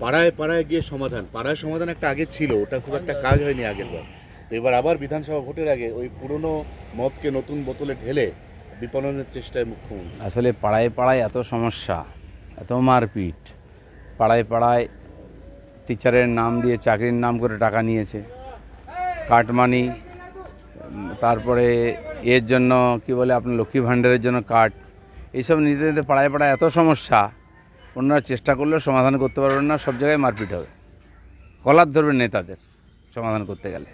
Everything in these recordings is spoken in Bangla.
পাড়ায় পাড়ায় গিয়ে সমাধান। পাড়ায় সমাধান একটা আগে ছিল, ওটা খুব একটা কাজ হয়নি আগের বার। তো এবার আবার বিধানসভা ভোটের আগে ওই পুরনো মদকে নতুন বোতলে ঢেলে বিপণনের চেষ্টায় মুখ্যমন্ত্রী। আসলে পাড়ায় পাড়ায় এত সমস্যা, এত মারপিট। পাড়ায় পাড়ায় টিচারের নাম দিয়ে চাকরির নাম করে টাকা নিয়েছে। কাটমানি, তারপরে এর জন্য, কি বলে আপনার লক্ষ্মী ভাণ্ডারের জন্য কার্ড এইসব নিতে নিতে পাড়ায় পাড়ায় এত সমস্যা। ওনারা চেষ্টা করলেও সমাধান করতে পারবেন না সব জায়গায় মারপিট হবে। কলার ধরবেন নেতাদের সমাধান করতে গেলে।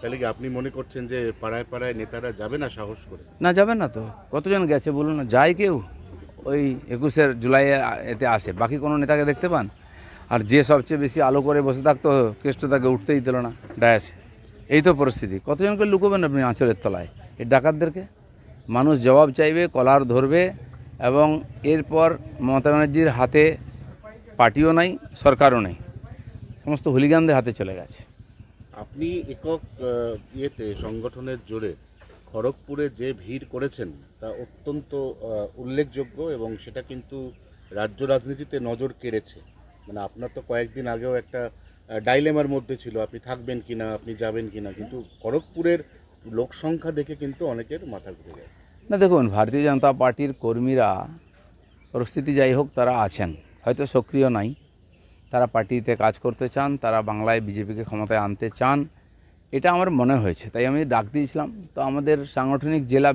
তাহলে কি আপনি মনে করছেন যে পাড়ায় পাড়ায় নেতারা যাবে না সাহস করে? না যাবে না তো। কতজন গেছে বলুন না যায় কেউ। ওই একুশের জুলাইয়ে এতে আসে বাকি কোনো নেতাকে দেখতে পান? আর যে সবচেয়ে বেশি আলো করে বসে থাকতো কেষ্ট তাকে উঠতেই দিল না ডায়াসে। এই তো পরিস্থিতি। কতজনকে লুকোবেন আপনি আঁচলের তলায়? এই ডাকাতদেরকে? মানুষ জবাব চাইবে কলার ধরবে এবং এরপর মমতা ব্যানার্জির হাতে পার্টিও নাই, সরকারও নেই। সমস্ত হুলিগানদের হাতে চলে গেছে। আপনি একক ইয়েতে, সংগঠনের জোরে খড়গপুরে যে ভিড় করেছেন, তা অত্যন্ত উল্লেখযোগ্য এবং সেটা কিন্তু রাজ্য রাজনীতিতে নজর কেড়েছে। মানে আপনার তো কয়েকদিন আগেও একটা ডাইলেমার মধ্যে ছিল, আপনি থাকবেন কিনা, আপনি যাবেন কিনা, কিন্তু খড়গপুরের লোকসংখ্যা দেখে কিন্তু অনেকের মাথা ঘুরে যায় না দেখুন, ভারতীয় জনতা পার্টির কর্মীরা পরিস্থিতি যাই হোক, তারা আছেন। হয়তো সক্রিয় নাই। তারা পার্টিতে কাজ করতে চান, তারা বাংলায় বিজেপিকে ক্ষমতায় আনতে চান, এটা আমার মনে হয়েছে। তাই আমি ডাক দিয়েছিলাম। তো আমাদের সাংগঠনিক জেলা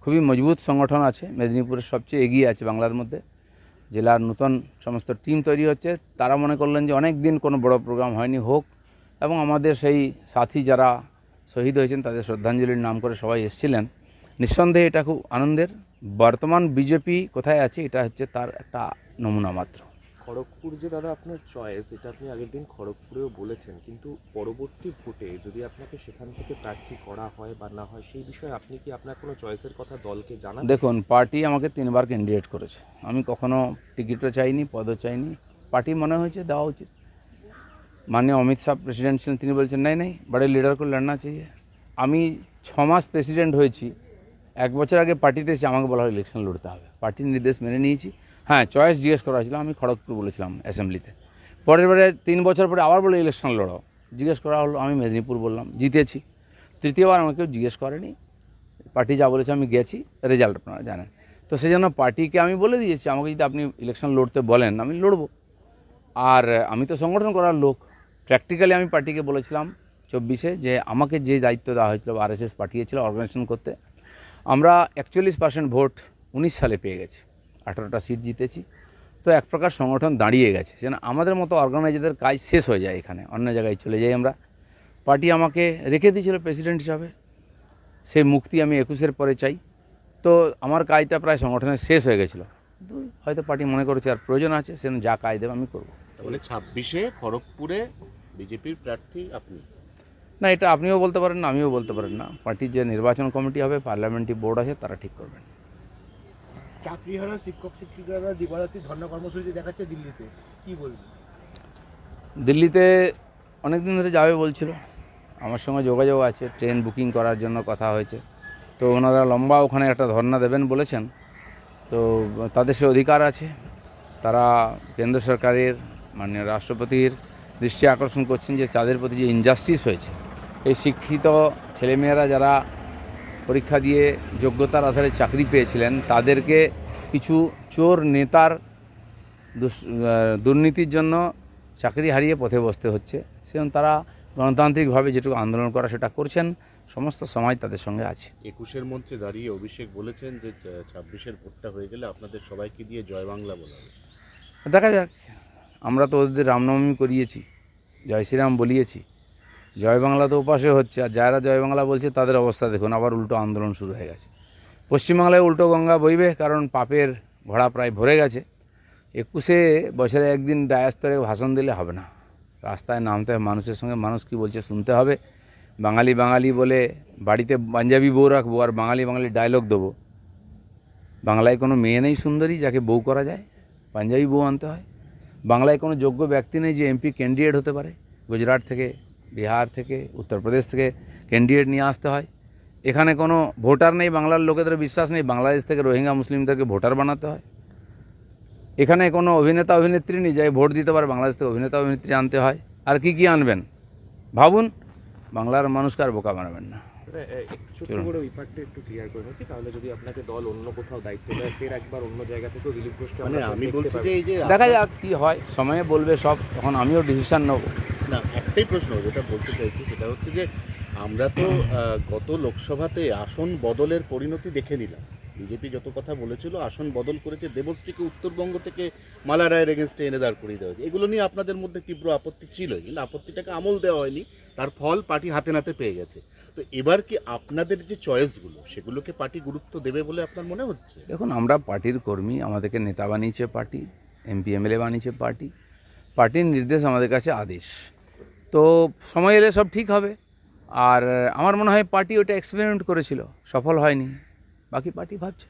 খুবই মজবুত সংগঠন আছে। মেদিনীপুরের সবচেয়ে এগিয়ে আছে বাংলার মধ্যে। জেলার নতুন সমস্ত টিম তৈরি হচ্ছে। তারা মনে করলেন যে অনেক দিন কোনো বড় প্রোগ্রাম হয়নি হোক। এবং আমাদের সেই সাথী যারা শহীদ হয়েছেন, তাদের শ্রদ্ধাঞ্জলির নাম করে সবাই এসেছিলেন। নিঃসন্দেহে এটা খুব আনন্দের। বর্তমান বিজেপি কোথায় আছে এটা হচ্ছে তার একটা নমুনা মাত্র। খড়গপুর যে দাদা আপনার চয়েস এটা আপনি আগের দিন খড়গপুরেও বলেছেন কিন্তু পরবর্তী ভোটে যদি আপনাকে সেখান থেকে প্রার্থী করা হয় বা না হয় সেই বিষয়ে আপনি কি আপনার কোনো চয়েসের কথা দলকে জানান? দেখুন পার্টি আমাকে তিনবার ক্যান্ডিডেট করেছে। আমি কখনো টিকিটও চাইনি পদও চাইনি। পার্টি মনে হয়েছে দেওয়া উচিত। মাননীয় অমিত শাহ প্রেসিডেন্ট ছিলেন তিনি বলছেন নাই নাই বড়ে লিডার করে লড়না চাইয়ে। আমি ছ মাস প্রেসিডেন্ট হয়েছি এক বছর আগে পার্টিতে এসে আমাকে বলা হয় ইলেকশন লড়তে হবে। পার্টির নির্দেশ মেনে নিয়েছি। হ্যাঁ চয়েস জিজ্ঞেস করা হয়েছিল, আমি খড়গপুর বলেছিলাম অ্যাসেম্বলিতে পরের বারে তিন বছর পরে আবার বলে ইলেকশন লড়ো জিজ্ঞেস করা হলো, আমি মেদিনীপুর বললাম, জিতেছি। তৃতীয়বার আমাকে কেউ জিজ্ঞেস করেনি। পার্টি যা বলেছে আমি গেছি রেজাল্ট আপনারা জানেন। তো সেই জন্য পার্টিকে আমি বলে দিয়েছি, আমাকে যদি আপনি ইলেকশন লড়তে বলেন, আমি লড়বো। আর আমি তো সংগঠন করার লোক। প্র্যাকটিক্যালি আমি পার্টিকে বলেছিলাম চব্বিশে যে আমাকে যে দায়িত্ব দেওয়া হয়েছিল আরএসএস পাঠিয়েছিল অর্গানাইজেশন করতে আমরা একচল্লিশ পার্সেন্ট ভোট উনিশ সালে পেয়ে গেছি। আঠারোটা সিট জিতেছি। তো এক প্রকার সংগঠন দাঁড়িয়ে গেছে। যেন আমাদের মতো অর্গানাইজারদের কাজ শেষ হয়ে যায় এখানে। অন্য জায়গায় চলে যাই আমরা। পার্টি আমাকে রেখে দিয়েছিল প্রেসিডেন্ট হিসাবে। সেই মুক্তি আমি একুশের পরে চাই। তো আমার কাজটা প্রায় সংগঠনের শেষ হয়ে গেছিল। হয়তো পার্টি মনে করেছে আর প্রয়োজন আছে সেজন্য যা কাজ দেবে আমি করব। তাহলে ছাব্বিশে খড়গপুরে বিজেপির প্রার্থী আপনি? না এটা আপনিও বলতে পারেন না আমিও বলতে পারেন না। পার্টির যে নির্বাচন কমিটি হবে পার্লামেন্টারি বোর্ড আছে তারা ঠিক করবেন। চাকরিহারা শিক্ষক শিক্ষিকারা দিবারাত্রি ধর্ণা কর্মসূচি দেখাচ্ছে দিল্লিতে। কি বলবেন? দিল্লিতে অনেক দিন ধরে যাবে বলছিল। আমার সঙ্গে যোগাযোগ আছে ট্রেন বুকিং করার জন্য কথা হয়েছে। তো ওনারা লম্বা ওখানে একটা ধর্ণা দেবেন বলেছেন। তো তাদের সে অধিকার আছে। তারা কেন্দ্র সরকারের মাননীয় রাষ্ট্রপতির দৃষ্টি আকর্ষণ করছেন যে তাদের প্রতি যে ইনজাস্টিস হয়েছে এই শিক্ষিত ছেলেমেয়েরা যারা পরীক্ষা দিয়ে যোগ্যতার আধারে চাকরি পেয়েছিলেন তাদেরকে কিছু চোর নেতার দুর্নীতির জন্য চাকরি হারিয়ে পথে বসতে হচ্ছে। সেজন্য তারা গণতান্ত্রিকভাবে যেটুকু আন্দোলন করা সেটা করছেন সমস্ত সমাজ তাদের সঙ্গে আছে। একুশের মঞ্চে দাঁড়িয়ে অভিষেক বলেছেন যে ছাব্বিশের ভোটটা হয়ে গেলে আপনাদের সবাইকে দিয়ে জয় বাংলা বলা হবে। দেখা যাক আমরা তো ওদের রামনবমী করিয়েছি জয় শ্রীরাম বলিয়েছি। জয় বাংলা তো উপাসে হচ্ছে, আর যারা জয় বাংলা বলছে তাদের অবস্থা দেখুন, আবার উল্টো আন্দোলন শুরু হয়ে গেছে। পশ্চিমবাংলায় উল্টো গঙ্গা বইবে, কারণ পাপের ঘোড়া প্রায় ভরে গেছে। একুশে বছরে একদিন ডায়াস্তরে ভাষণ দিলে হবে না। রাস্তায় নামতে হবে মানুষের সঙ্গে মানুষ কী বলছে শুনতে হবে। বাঙালি বাঙালি বলে বাড়িতে পাঞ্জাবি বউ রাখব, আর বাঙালি বাঙালি ডায়লগ দেবো। বাংলায় কোনো মেয়ে নেই সুন্দরী, যাকে বউ করা যায়, পাঞ্জাবি বউ আনতে হয়। বাংলায় কোনো যোগ্য ব্যক্তি নেই যে এমপি ক্যান্ডিডেট হতে পারে। গুজরাট থেকে বিহার থেকে উত্তরপ্রদেশ থেকে ক্যান্ডিডেট নিয়ে আসতে হয়। এখানে কোনো ভোটার নেই বাংলার লোকেদের বিশ্বাস নেই বাংলাদেশ থেকে রোহিঙ্গা মুসলিমদেরকে ভোটার বানাতে হয়। এখানে কোনো অভিনেতা অভিনেত্রী নেই যাই ভোট দিতে পারে বাংলাদেশ থেকে অভিনেতা অভিনেত্রী আনতে হয়। আর কি কি আনবেন? ভাবুন বাংলার মানুষকে আর বোকা বানাবেন না। একটু ছোট্ট করে ওই পার্টটা একটু ক্লিয়ার করে নিচ্ছি তাহলে যদি আপনাকে দল অন্য কোথাও দায়িত্ব দেয় ফের একবার অন্য জায়গা দিলীপ ঘোষকে মানে আমি বলছি যে এই যে দেখা যাক কি হয় সময়ে বলবে সব তখন আমিও ডিসিশন নেব। না একটাই প্রশ্ন যেটা বলতে চাইছি, সেটা হচ্ছে যে আমরা তো গত লোকসভাতে আসন বদলের পরিণতি দেখে নিলাম। বিজেপি যত কথা বলেছিল, আসন বদল করেছে, দেবশ্রীকে উত্তরবঙ্গ থেকে মালা রায়ের এগেনস্টে এনে দাঁড় করিয়ে দেওয়া এগুলো নিয়ে আপনাদের মধ্যে তীব্র আপত্তি ছিল কিন্তু আপত্তিটাকে আমল দেওয়া হয়নি, তার ফল পার্টি হাতে নাতে পেয়ে গেছে। তো এবার কি আপনাদের যে চয়েসগুলো সেগুলোকে পার্টি গুরুত্ব দেবে বলে আপনার মনে হচ্ছে? দেখুন, আমরা পার্টির কর্মী, আমাদেরকে নেতা বানিয়েছে পার্টি, এমপি, এমএলএ বানিয়েছে পার্টি। পার্টির নির্দেশ আমাদের কাছে আদেশ। তো সময় এলে সব ঠিক হবে। আর আমার মনে হয় পার্টি ওটা এক্সপেরিমেন্ট করেছিল, সফল হয়নি। বাকি পার্টি ভাবছে।